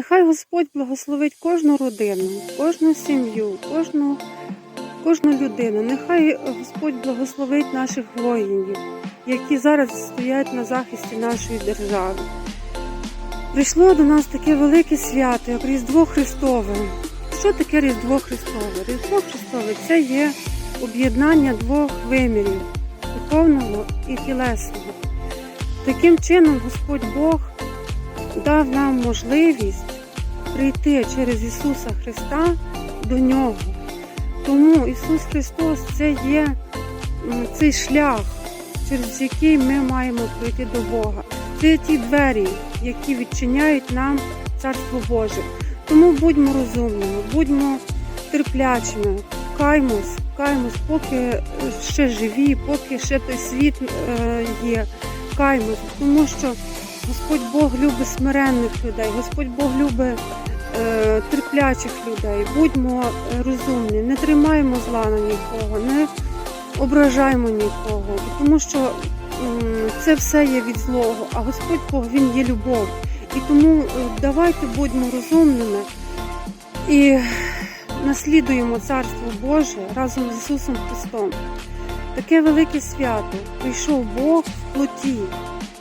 Нехай Господь благословить кожну родину, кожну сім'ю, кожну, кожну людину. Нехай Господь благословить наших воїнів, які зараз стоять на захисті нашої держави. Прийшло до нас таке велике свято, як Різдво Христове. Що таке Різдво Христове? Різдво Христове це є об'єднання двох вимірів духовного і тілесного. Таким чином Господь Бог дав нам можливість прийти через Ісуса Христа до Нього. Тому Ісус Христос це є цей шлях, через який ми маємо прийти до Бога. Це ті двері, які відчиняють нам Царство Боже. Тому будьмо розумними, будьмо терплячими, каймось, каймось, поки ще живі, поки ще той світ е, є. Каймось, тому що Господь Бог любить смиренних людей, Господь Бог любить е, терплячих людей. Будьмо е, розумні, не тримаємо зла на нікого, не ображаємо нікого, тому що м, це все є від злого, а Господь Бог Він є любов. І тому е, давайте будьмо розумними і наслідуємо Царство Боже разом з Ісусом Христом. Таке велике свято прийшов Бог в плоті.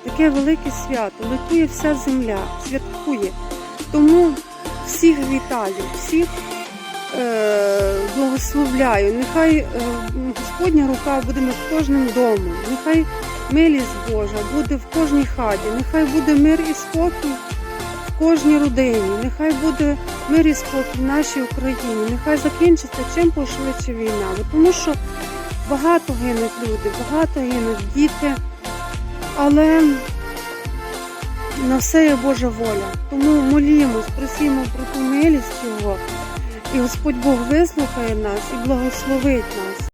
Таке велике свято, ликує вся земля, святкує. Тому всіх вітаю, всіх е, благословляю. Нехай е, Господня рука буде над кожним домом, нехай милість Божа буде в кожній хаті, нехай буде мир і спокій в кожній родині, нехай буде мир і спокій в нашій Україні, нехай закінчиться чим пошвидше війна. Тому що багато гинуть люди, багато гинуть діти. Але на все є Божа воля. Тому молімось, просімо про ту милість Його, і Господь Бог вислухає нас і благословить нас.